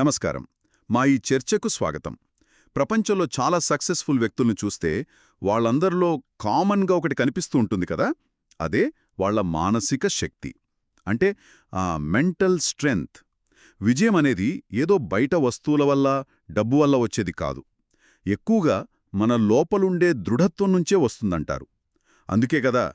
నమస్కారం. మా ఈ చర్చకు స్వాగతం. ప్రపంచంలో చాలా సక్సెస్ఫుల్ వ్యక్తుల్ని చూస్తే వాళ్ళందరిలో కామన్గా ఒకటి కనిపిస్తూ ఉంటుంది కదా? అదే వాళ్ళ మానసిక శక్తి. అంటే ఆ మెంటల్ స్ట్రెంగ్త్. విజయం అనేది ఏదో బయట వస్తువుల వల్ల డబ్బు వల్ల వచ్చేది కాదు. ఎక్కువగా మన లోపలుండే దృఢత్వం నుంచే వస్తుందంటారు. అందుకే కదా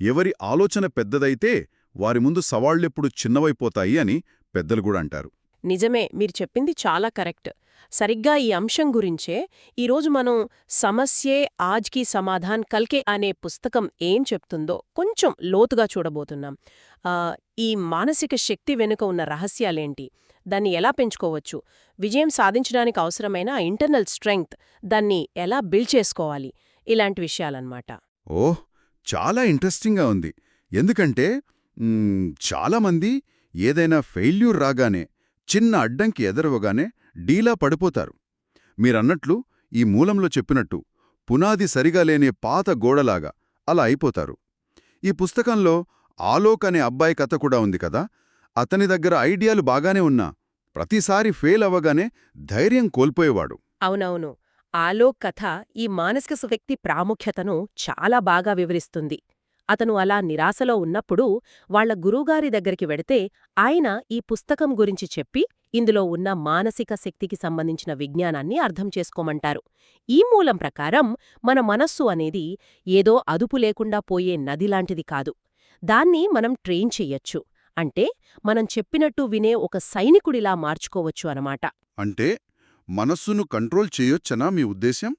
ఎవరి ఆలోచన పెద్దదైతే వారి ముందు సవాళ్ళెప్పుడు చిన్నవైపోతాయి అని పెద్దలు కూడా అంటారు. నిజమే మీరు చెప్పింది చాలా కరెక్ట్. సరిగ్గా ఈ అంశం గురించే ఈరోజు మనం సమస్యే ఆజ్కి సమాధాన్ కల్కే అనే పుస్తకం ఏం చెప్తుందో కొంచెం లోతుగా చూడబోతున్నాం. ఈ మానసిక శక్తి వెనుక ఉన్న రహస్యాలేంటి? దాన్ని ఎలా పెంచుకోవచ్చు? విజయం సాధించడానికి అవసరమైన ఇంటర్నల్ స్ట్రెంగ్త్ దాన్ని ఎలా బిల్డ్ చేసుకోవాలి? ఇలాంటి విషయాలన్నమాట. ఓహ్! చాలా ఇంట్రెస్టింగ్గా ఉంది. ఎందుకంటే చాలామంది ఏదైనా ఫెయిల్యూర్ రాగానే చిన్న అడ్డంకి ఎదరవగానే డీలా పడిపోతారు. మీరన్నట్లు ఈ మూలంలో చెప్పినట్టు పునాది సరిగా లేనే పాత గోడలాగా అలా అయిపోతారు. ఈ పుస్తకంలో ఆలోక్ అనే అబ్బాయి కథ కూడా ఉంది కదా? అతని దగ్గర ఐడియాలు బాగానే ఉన్నా ప్రతిసారి ఫెయిల్ అవ్వగానే ధైర్యం కోల్పోయేవాడు. అవునవును. ఆలోక్ కథ ఈ మానసిక వ్యక్తి ప్రాముఖ్యతను చాలా బాగా వివరిస్తుంది. అతను అలా నిరాశలో ఉన్నప్పుడు వాళ్ళ గురువుగారి దగ్గరికి వెడితే ఆయన ఈ పుస్తకం గురించి చెప్పి ఇందులో ఉన్న మానసిక శక్తికి సంబంధించిన విజ్ఞానాన్ని అర్థం చేసుకోమంటారు. ఈ మూలం ప్రకారం మన మనస్సు అనేది ఏదో అదుపు లేకుండా పోయే నదిలాంటిది కాదు. దాన్ని మనం ట్రైన్ చెయ్యొచ్చు అంటే మనం చెప్పినట్టు వినే ఒక సైనికుడిలా మార్చుకోవచ్చు అనమాట. అంటే మనస్సును కంట్రోల్ చేయొచ్చనా మీ ఉద్దేశ్యం?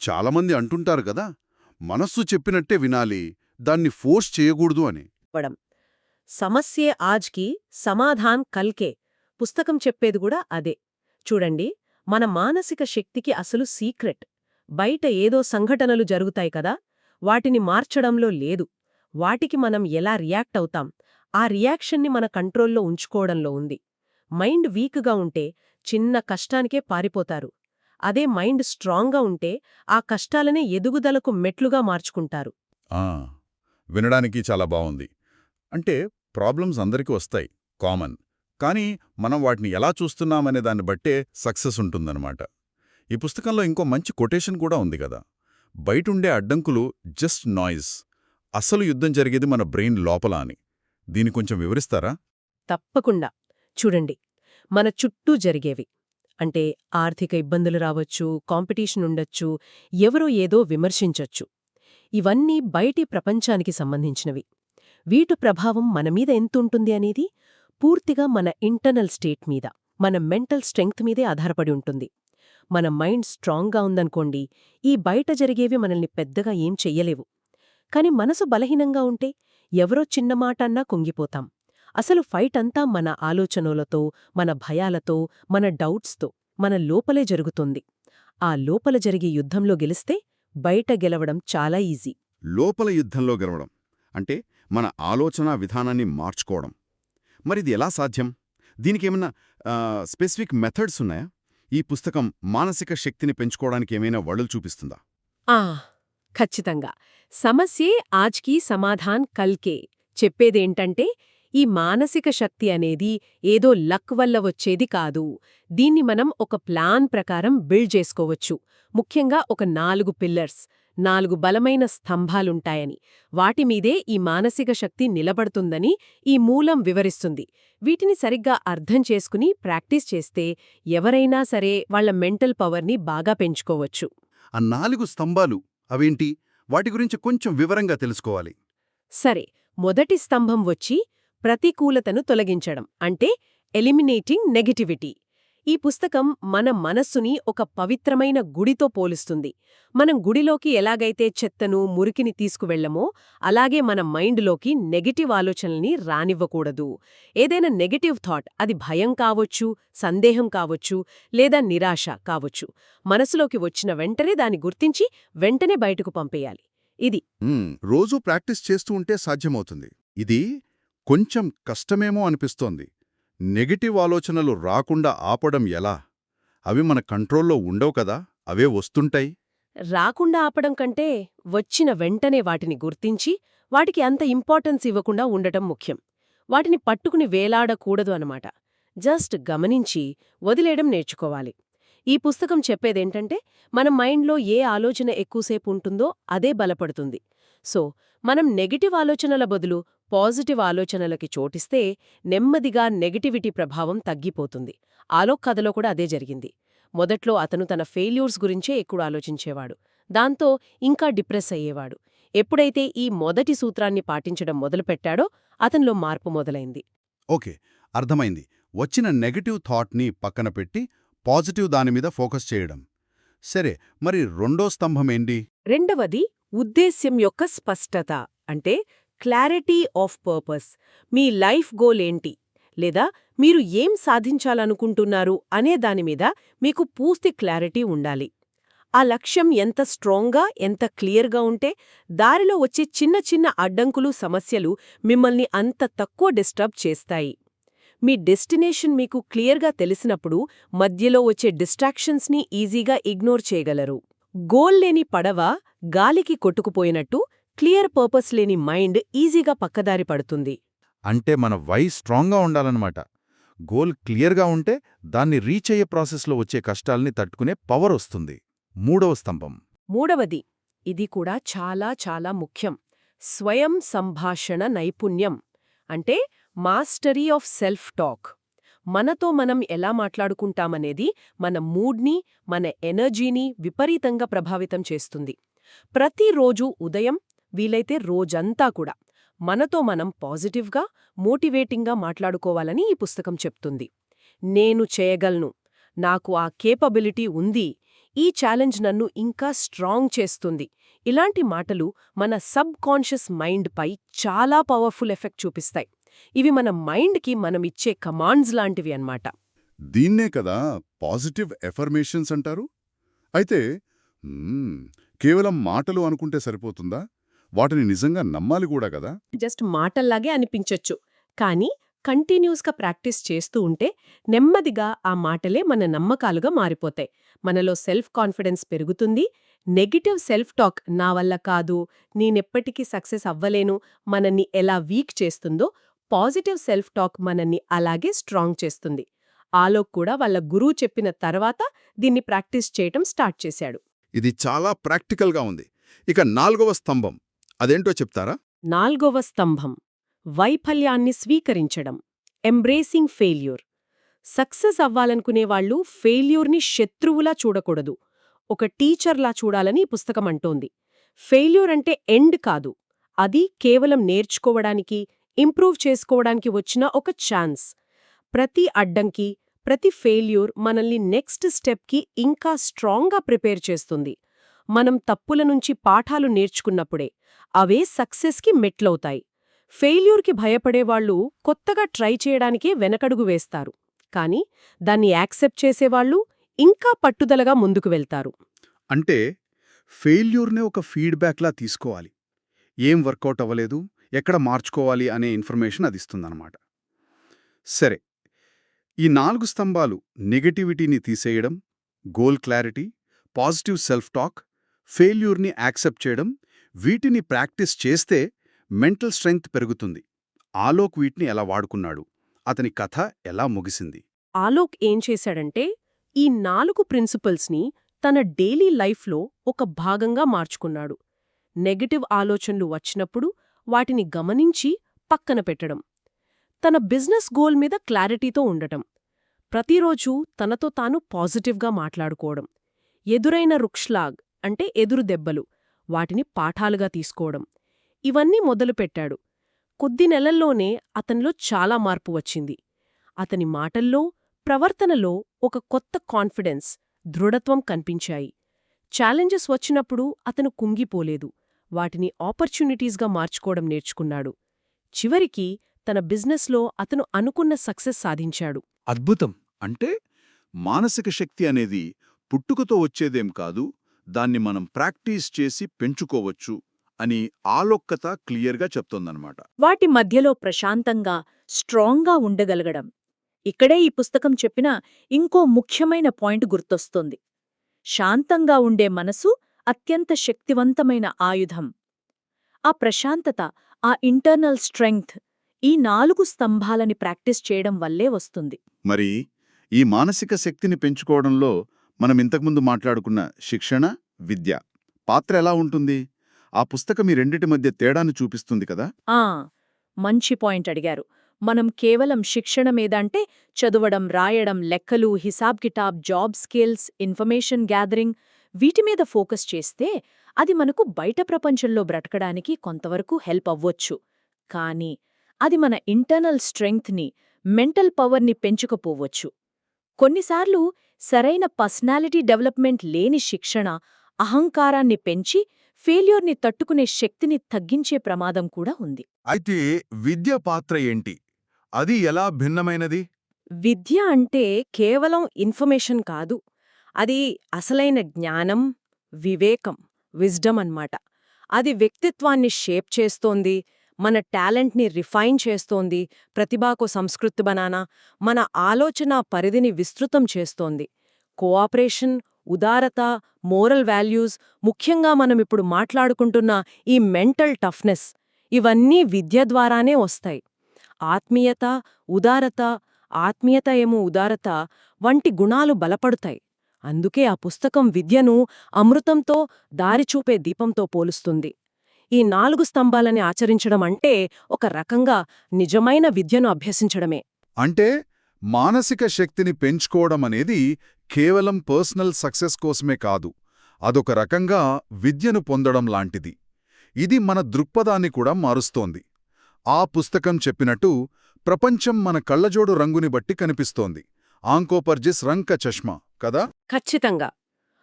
చాలామంది అంటుంటారు కదా మనస్సు చెప్పినట్టే వినాలి దాన్ని ఫోర్స్ చేయకూడదు అని. సమస్యే ఆజ్కి సమాధాన్ కల్కే. పుస్తకం చెప్పేది కూడా అదే. చూడండి మన మానసిక శక్తికి అసలు సీక్రెట్. బయట ఏదో సంఘటనలు జరుగుతాయి కదా వాటిని మార్చడంలో లేదు. వాటికి మనం ఎలా రియాక్ట్ అవుతాం? ఆ రియాక్షన్ని మన కంట్రోల్లో ఉంచుకోవడంలో ఉంది. మైండ్ వీక్గా ఉంటే చిన్న కష్టానికే పారిపోతారు. అదే మైండ్ స్ట్రాంగ్గా ఉంటే ఆ కష్టాలనే ఎదుగుదలకు మెట్లుగా మార్చుకుంటారు. వినడానికి చాలా బాగుంది. అంటే ప్రాబ్లమ్స్ అందరికీ వస్తాయి కామన్. కానీ మనం వాటిని ఎలా చూస్తున్నామనే దాన్ని బట్టే సక్సెస్ ఉంటుందన్నమాట. ఈ పుస్తకంలో ఇంకో మంచి కొటేషన్ కూడా ఉంది కదా. బయటుండే అడ్డంకులు జస్ట్ నాయిస్. అసలు యుద్ధం జరిగేది మన బ్రెయిన్ లోపల అని. దీని కొంచెం వివరిస్తారా? తప్పకుండా. చూడండి. మన చుట్టూ జరిగేవి. అంటే ఆర్థిక ఇబ్బందులు రావచ్చు కాంపిటీషన్ ఉండొచ్చు ఎవరో ఏదో విమర్శించొచ్చు. ఇవన్నీ బయటి ప్రపంచానికి సంబంధించినవి. వీటు ప్రభావం మనమీద ఎంతుంటుంది అనేది పూర్తిగా మన ఇంటర్నల్ స్టేట్ మీద మన మెంటల్ స్ట్రెంగ్త్ మీదే ఆధారపడి ఉంటుంది. మన మైండ్ స్ట్రాంగ్గా ఉందనుకోండి ఈ బయట జరిగేవి మనల్ని పెద్దగా ఏం చెయ్యలేవు. కాని మనసు బలహీనంగా ఉంటే ఎవరో చిన్న మాట అన్నా కుంగిపోతాం. అసలు ఫైట్ అంతా మన ఆలోచనలతో మన భయాలతో మన డౌట్స్తో మన లోపలే జరుగుతుంది. ఆ లోపల జరిగే యుద్ధంలో గెలిస్తే బయట గెలవడం చాలా ఈజీ. లోపల యుద్ధంలో గెలవడం అంటే మన ఆలోచన విధానాన్ని మార్చుకోవడం. మరిది ఎలా సాధ్యం? దీనికేమన్నా స్పెసిఫిక్ మెథడ్స్ ఉన్నాయా? ఈ పుస్తకం మానసిక శక్తిని పెంచుకోవడానికి ఏమైనా వడులు చూపిస్తుందా? ఆ ఖచ్చితంగా. సమస్యే ఆజ్కి సమాధాన్ కల్కే. చెప్పేదేంటంటే ఈ మానసిక శక్తి అనేది ఏదో లక్ వల్ల వచ్చేది కాదు. దీన్ని మనం ఒక ప్లాన్ ప్రకారం బిల్డ్ చేసుకోవచ్చు. ముఖ్యంగా ఒక నాలుగు పిల్లర్స్ నాలుగు బలమైన స్తంభాలుంటాయని. వాటిమీదే ఈ మానసిక శక్తి నిలబడుతుందని ఈ మూలం వివరిస్తుంది. వీటిని సరిగ్గా అర్థం చేసుకుని ప్రాక్టీస్ చేస్తే ఎవరైనా సరే వాళ్ళ మెంటల్ పవర్ని బాగా పెంచుకోవచ్చు. ఆ నాలుగు స్తంభాలు అవేంటి? వాటి గురించి కొంచెం వివరంగా తెలుసుకోవాలి. సరే మొదటి స్తంభం వచ్చి ప్రతికూలతను తొలగించడం అంటే ఎలిమినేటింగ్ నెగటివిటీ. ఈ పుస్తకం మన మనస్సుని ఒక పవిత్రమైన గుడితో పోలుస్తుంది. మనం గుడిలోకి ఎలాగైతే చెత్తను మురికిని తీసుకువెళ్ళమో అలాగే మన మైండ్లోకి నెగటివ్ ఆలోచనల్ని రానివ్వకూడదు. ఏదైనా నెగటివ్ థాట్ అది భయం కావచ్చు సందేహం కావచ్చు లేదా నిరాశ కావచ్చు. మనసులోకి వచ్చిన వెంటనే దాన్ని గుర్తించి వెంటనే బయటకు పంపేయాలి. ఇది రోజూ ప్రాక్టీస్ చేస్తూ ఉంటే సాధ్యమవుతుంది. ఇది కొంచెం కష్టమేమో అనిపిస్తోంది. నెగటివ్ ఆలోచనలు రాకుండా ఆపడం ఎలా? అవి మన కంట్రోల్లో ఉండవు కదా? అవే వస్తుంటాయి. రాకుండా ఆపడం కంటే వచ్చిన వెంటనే వాటిని గుర్తించి వాటికి అంత ఇంపార్టెన్స్ ఇవ్వకుండా ఉండటం ముఖ్యం. వాటిని పట్టుకుని వేలాడకూడదు అనమాట జస్ట్ గమనించి వదిలేయడం నేర్చుకోవాలి. ఈ పుస్తకం చెప్పేదేంటంటే మన మైండ్లో ఏ ఆలోచన ఎక్కువసేపు ఉంటుందో అదే బలపడుతుంది. సో మనం నెగిటివ్ ఆలోచనల బదులు పాజిటివ్ ఆలోచనలకి చోటిస్తే నెమ్మదిగా నెగటివిటీ ప్రభావం తగ్గిపోతుంది. ఆలోక్ కథలో కూడా అదే జరిగింది. మొదట్లో అతను తన ఫెయిల్యూర్స్ గురించే ఎక్కువ ఆలోచించేవాడు. దాంతో ఇంకా డిప్రెస్ అయ్యేవాడు. ఎప్పుడైతే ఈ మొదటి సూత్రాన్ని పాటించడం మొదలుపెట్టాడో అతనిలో మార్పు మొదలైంది. ఓకే అర్థమైంది. వచ్చిన నెగటివ్ థాట్ని పక్కన పెట్టి పాజిటివ్ దానిమీద ఫోకస్ చేయడం. సరే మరి రెండో స్తంభమేంటి రెండవది ఉద్దేశ్యం యొక్క స్పష్టత. అంటే క్లారిటీ ఆఫ్ పర్పస్ మీ లైఫ్ గోల్ ఏంటి? లేదా మీరు ఏం సాధించాలనుకుంటున్నారు అనే దానిమీద మీకు పూర్తి క్లారిటీ ఉండాలి. ఆ లక్ష్యం ఎంత స్ట్రాంగ్గా ఎంత క్లియర్గా ఉంటే దారిలో వచ్చే చిన్న చిన్న అడ్డంకులు సమస్యలు మిమ్మల్ని అంత తక్కువ డిస్టర్బ్ చేస్తాయి. మీ డెస్టినేషన్ మీకు క్లియర్గా తెలిసినప్పుడు మధ్యలో వచ్చే డిస్ట్రాక్షన్స్ని ఈజీగా ఇగ్నోర్ చేయగలరు. గోల్ లేని పడవ గాలికి కొట్టుకుపోయినట్టు క్లియర్ పర్పస్ లేని మైండ్ ఈజీగా పక్కదారి పడుతుంది. అంటే మన వై స్ట్రాంగ్గా ఉండాలన్నమాట. గోల్ క్లియర్గా ఉంటే దాన్ని రీచ్ అయ్యే ప్రాసెస్లో వచ్చే కష్టాల్ని తట్టుకునే పవర్ వస్తుంది. మూడవ స్తంభం. మూడవది ఇది కూడా చాలా చాలా ముఖ్యం. స్వయం సంభాషణ నైపుణ్యం. అంటే మాస్టరీ ఆఫ్ సెల్ఫ్ టాక్. మనతో మనం ఎలా మాట్లాడుకుంటామనేది మన మూడ్ని మన ఎనర్జీని విపరీతంగా ప్రభావితం చేస్తుంది. ప్రతిరోజు ఉదయం వీలైతే రోజంతా కూడా మనతో మనం పాజిటివ్గా మోటివేటింగ్గా మాట్లాడుకోవాలని ఈ పుస్తకం చెప్తుంది. నేను చేయగలను నాకు ఆ కేపబిలిటీ ఉంది ఈ ఛాలెంజ్ నన్ను ఇంకా స్ట్రాంగ్ చేస్తుంది. ఇలాంటి మాటలు మన సబ్ కాన్షియస్ మైండ్పై చాలా పవర్ఫుల్ ఎఫెక్ట్ చూపిస్తాయి. ఇవి మన మైండ్కి మనమిచ్చే కమాండ్స్ లాంటివి అన్నమాట. దీన్నే కదా పాజిటివ్ ఎఫర్మేషన్స్ అంటారు? అయితే కేవలం మాటలు అనుకుంటే సరిపోతుందా? వాటిని నిజంగా నమ్మాలి కూడా కదా? జస్ట్ మాటల్లాగే అనిపించొచ్చు. కానీ కంటిన్యూస్గా ప్రాక్టీస్ చేస్తూ ఉంటే నెమ్మదిగా ఆ మాటలే మన నమ్మకాలుగా మారిపోతాయి. మనలో సెల్ఫ్ కాన్ఫిడెన్స్ పెరుగుతుంది. నెగిటివ్ సెల్ఫ్ టాక్ నా వల్ల కాదు నేనెప్పటికీ సక్సెస్ అవ్వలేను మనల్ని ఎలా వీక్ చేస్తుందో పాజిటివ్ సెల్ఫ్ టాక్ మనల్ని అలాగే స్ట్రాంగ్ చేస్తుంది. ఆలోక్ కూడా వాళ్ళ గురువు చెప్పిన తర్వాత దీన్ని ప్రాక్టీస్ చేయటం స్టార్ట్ చేశాడు. ఇది చాలా ప్రాక్టికల్గా ఉంది. ఇక నాలుగవ స్తంభం. అదేంటో చెప్తారా? నాల్గవ స్తంభం వైఫల్యాన్ని స్వీకరించడం ఎంబ్రేసింగ్ ఫెయిల్యూర్ సక్సెస్ అవ్వాలనుకునేవాళ్ళు ఫెయిల్యూర్ని శత్రువులా చూడకూడదు. ఒక టీచర్లా చూడాలని పుస్తకమంటోంది పుస్తకం అంటోంది. ఫెయిల్యూర్ అంటే ఎండ్ కాదు. అది కేవలం నేర్చుకోవడానికి ఇంప్రూవ్ చేసుకోవడానికి వచ్చిన ఒక ఛాన్స్. ప్రతి అడ్డంకి ప్రతి ఫెయిల్యూర్ మనల్ని నెక్స్ట్ స్టెప్కి ఇంకా స్ట్రాంగ్గా ప్రిపేర్ చేస్తుంది. మనం తప్పుల నుంచి పాఠాలు నేర్చుకున్నప్పుడే అవే సక్సెస్కి మెట్లవుతాయి. ఫెయిల్యూర్కి భయపడేవాళ్ళు కొత్తగా ట్రై చేయడానికే వెనకడుగు వేస్తారు. కానీ దాన్ని యాక్సెప్ట్ చేసేవాళ్ళు ఇంకా పట్టుదలగా ముందుకు వెళ్తారు. అంటే ఫెయిల్యూర్నే ఒక ఫీడ్బ్యాక్లా తీసుకోవాలి. ఏం వర్కౌట్ అవ్వలేదు ఎక్కడ మార్చుకోవాలి అనే ఇన్ఫర్మేషన్ అది ఇస్తుందన్నమాట. సరే ఈ నాలుగు స్తంభాలు నెగటివిటీని తీసేయడం goal clarity positive self talk ఫెయిల్యూర్ని accept చేయడం వీటిని ప్రాక్టీస్ చేస్తే మెంటల్ స్ట్రెంగ్త్ పెరుగుతుంది. ఆలోక్ వీటిని ఎలా వాడుకున్నాడు అతని కథ ఎలా ముగిసింది? ఆలోక్ ఏం చేశాడంటే ఈ నాలుగు ప్రిన్సిపల్స్ని తన డైలీ లైఫ్లో ఒక భాగంగా మార్చుకున్నాడు. నెగటివ్ ఆలోచనలు వచ్చినప్పుడు వాటిని గమనించి పక్కన పెట్టడం తన బిజినెస్ గోల్ మీద క్లారిటీతో ఉండటం ప్రతిరోజూ తనతో తాను పాజిటివ్గా మాట్లాడుకోవడం ఎదురైన రుక్ష్లాగ్ అంటే ఎదురు దెబ్బలు వాటిని పాఠాలుగా తీసుకోవడం. ఇవన్నీ మొదలుపెట్టాడు. కొద్ది నెలల్లోనే అతనిలో చాలా మార్పు వచ్చింది. అతని మాటల్లో ప్రవర్తనలో ఒక కొత్త కాన్ఫిడెన్స్ దృఢత్వం కనిపించాయి. ఛాలెంజెస్ వచ్చినప్పుడు అతను కుంగిపోలేదు. వాటిని ఆపర్చునిటీస్గా మార్చుకోవడం నేర్చుకున్నాడు. చివరికి తన బిజినెస్లో అతను అనుకున్న సక్సెస్ సాధించాడు. అద్భుతం! అంటే మానసిక శక్తి అనేది పుట్టుకతో వచ్చేదేం కాదు దాన్ని మనం ప్రాక్టీస్ చేసి పెంచుకోవచ్చు అని ఆలోక్కత క్లియర్గా చెప్తోందన్నమాట. వాటి మధ్యలో ప్రశాంతంగా స్ట్రాంగ్గా ఉండగలగడం. ఇక్కడే ఈ పుస్తకం చెప్పిన ఇంకో ముఖ్యమైన పాయింట్ గుర్తొస్తుంది. శాంతంగా ఉండే మనసు అత్యంత శక్తివంతమైన ఆయుధం. ఆ ప్రశాంతత ఆ ఇంటర్నల్ స్ట్రెంగ్త్ ఈ నాలుగు స్తంభాలని ప్రాక్టీస్ చేయడం వల్లే వస్తుంది. మరి ఈ మానసిక శక్తిని పెంచుకోవడంలో మనం ఇంతకుముందు మాట్లాడుకున్న శిక్షణ విద్య పాత్ర ఎలా ఉంటుంది? ఆ పుస్తకం ఈ రెండిటి మధ్య తేడాను చూపిస్తుంది కదా? ఆ! మంచి పాయింట్ అడిగారు. మనం కేవలం శిక్షణ మీద అంటే చదవడం రాయడం లెక్కలు హిసాబ్ కితాబ్ జాబ్ స్కిల్స్ ఇన్ఫర్మేషన్ గ్యాదరింగ్ వీటి మీద ఫోకస్ చేస్తే అది మనకు బయట ప్రపంచంలో బ్రతకడానికి కొంతవరకు హెల్ప్ అవ్వొచ్చు. కానీ అది మన ఇంటర్నల్ స్ట్రెంగ్త్ని మెంటల్ పవర్ని పెంచుకపోవచ్చు. కొన్నిసార్లు సరైన పర్సనాలిటీ డెవలప్మెంట్ లేని శిక్షణ అహంకారాన్ని పెంచి ఫెయిల్యూర్ని తట్టుకునే శక్తిని తగ్గించే ప్రమాదం కూడా ఉంది. అయితే విద్య పాత్ర ఏంటి? అది ఎలా భిన్నమైనది? విద్య అంటే కేవలం ఇన్ఫర్మేషన్ కాదు అది అసలైన జ్ఞానం వివేకం విజ్డమ్ అన్నమాట. అది వ్యక్తిత్వాన్ని షేప్ చేస్తోంది మన టాలెంట్ని రిఫైన్ చేస్తోంది ప్రతిభాకు సంస్కృతి బనానా మన ఆలోచన పరిధిని విస్తృతం చేస్తోంది. కోఆపరేషన్ ఉదారత మోరల్ వాల్యూస్ ముఖ్యంగా మనం ఇప్పుడు మాట్లాడుకుంటున్న ఈ మెంటల్ టఫ్నెస్ ఇవన్నీ విద్య ద్వారానే వస్తాయి. ఆత్మీయత ఉదారత ఆత్మీయత ఏమో ఉదారత వంటి గుణాలు బలపడుతాయి. అందుకే ఆ పుస్తకం విద్యను అమృతంతో దారిచూపే దీపంతో పోలుస్తుంది. ఈ నాలుగు స్తంభాలని ఆచరించడం అంటే ఒక రకంగా నిజమైన విద్యను అభ్యసించడమే. అంటే మానసిక శక్తిని పెంచుకోవడం అనేది కేవలం పర్సనల్ సక్సెస్ కోసమే కాదు అదొక రకంగా విద్యను పొందడం లాంటిది. ఇది మన దృక్పథాన్ని కూడా మారుస్తోంది. ఆ పుస్తకం చెప్పినట్టు ప్రపంచం మన కళ్ళజోడు రంగుని బట్టి కనిపిస్తోంది. ఆంకోపర్జిస్ రంక చష్మా కదా? ఖచ్చితంగా.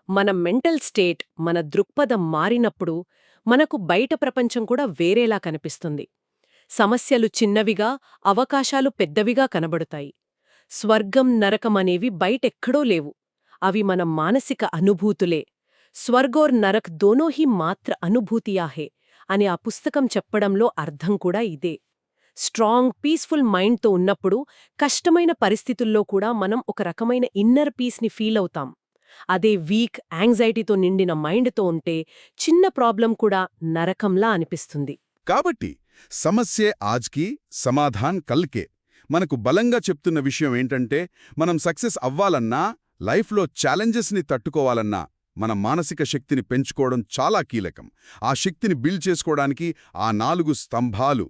మన మెంటల్ స్టేట్ మన దృక్పథం మారినప్పుడు మనకు బయట ప్రపంచం కూడా వేరేలా కనిపిస్తుంది. సమస్యలు చిన్నవిగా అవకాశాలు పెద్దవిగా కనబడుతాయి. స్వర్గం నరకం అనేవి బయటెక్కడో లేవు. అవి మన మానసిక అనుభూతులే. స్వర్గోర్ నరక్ దోనోహి మాత్ర అనుభూతియాహే అని ఆ పుస్తకం చెప్పడంలో అర్థం కూడా ఇదే. స్ట్రాంగ్ పీస్ఫుల్ మైండ్తో ఉన్నప్పుడు కష్టమైన పరిస్థితుల్లో కూడా మనం ఒక రకమైన ఇన్నర్ పీస్ని ఫీల్ అవుతాం. అదే వీక్ యాంగ్జైటీతో నిండిన మైండ్తో ఉంటే చిన్న ప్రాబ్లం కూడా నరకంలా అనిపిస్తుంది. కాబట్టి సమస్యే ఆజ్కి సమాధాన్ కల్కే. మనకు బలంగా చెప్తున్న విషయం ఏంటంటే మనం సక్సెస్ అవ్వాలన్నా లైఫ్లో ఛాలెంజెస్ని తట్టుకోవాలన్నా మన మానసిక శక్తిని పెంచుకోవడం చాలా కీలకం. ఆ శక్తిని బిల్డ్ చేసుకోవడానికి ఆ నాలుగు స్తంభాలు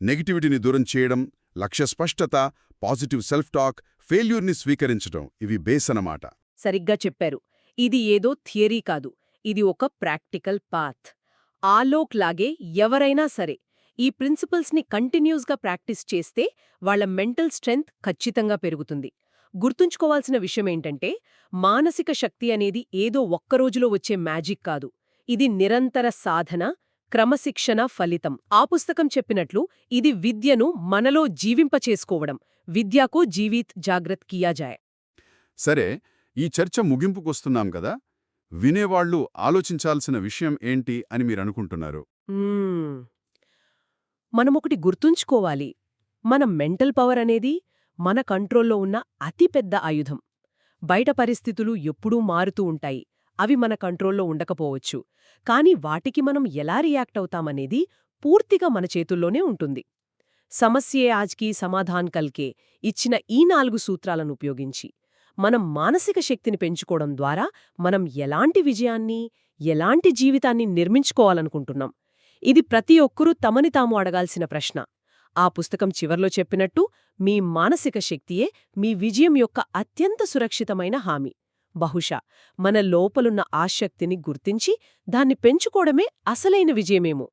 నెగిటివిటీని దూరం చేయడం లక్ష్య స్పష్టత పాజిటివ్ సెల్ఫ్ టాక్ ఫెయిల్యూర్ని స్వీకరించడం ఇవి బేస్ అన్నమాట. సరిగ్గా చెప్పారు. ఇది ఏదో థియరీ కాదు. ఇది ఒక ప్రాక్టికల్ పాత్. ఆలోక్ లాగే ఎవరైనా సరే ఈ ప్రిన్సిపల్స్ని కంటిన్యూస్గా ప్రాక్టీస్ చేస్తే వాళ్ళ మెంటల్ స్ట్రెంగ్త్ ఖచ్చితంగా పెరుగుతుంది. గుర్తుంచుకోవాల్సిన విషయమేంటంటే మానసిక శక్తి అనేది ఏదో ఒక్కరోజులో వచ్చే మ్యాజిక్ కాదు. ఇది నిరంతర సాధన క్రమశిక్షణ ఫలితం. ఆ పుస్తకం చెప్పినట్లు ఇది విద్యను మనలో జీవింపచేసుకోవడం. విద్యాకు జీవిత్ జాగ్రత్ కియా జాయ్. సరే ఈ చర్చ ముగింపుకొస్తున్నాం కదా వినేవాళ్ళు ఆలోచించాల్సిన విషయం ఏంటి అని మీరనుకుంటున్నారు. మనమొకటి గుర్తుంచుకోవాలి. మన మెంటల్ పవర్ అనేది మన కంట్రోల్లో ఉన్న అతిపెద్ద ఆయుధం. బయట పరిస్థితులు ఎప్పుడూ మారుతూ ఉంటాయి. అవి మన కంట్రోల్లో ఉండకపోవచ్చు. కాని వాటికి మనం ఎలా రియాక్ట్ అవుతామనేది పూర్తిగా మన చేతుల్లోనే ఉంటుంది. సమస్యే ఆజ్కి సమాధాన్ కల్కే ఇచ్చిన ఈ నాలుగు సూత్రాలను ఉపయోగించి. మనం మానసిక శక్తిని పెంచుకోవడం ద్వారా మనం ఎలాంటి విజయాన్ని ఎలాంటి జీవితాన్ని నిర్మించుకోవాలనుకుంటున్నాం? ఇది ప్రతి ఒక్కరూ తమని తాము అడగాల్సిన ప్రశ్న. ఆ పుస్తకం చివర్లో చెప్పినట్టు మీ మానసిక శక్తియే మీ విజయం యొక్క అత్యంత సురక్షితమైన హామీ. బహుశా మన లోపలున్న ఆసక్తిని గుర్తించి దాన్ని పెంచుకోవడమే అసలైన విజయమేమో.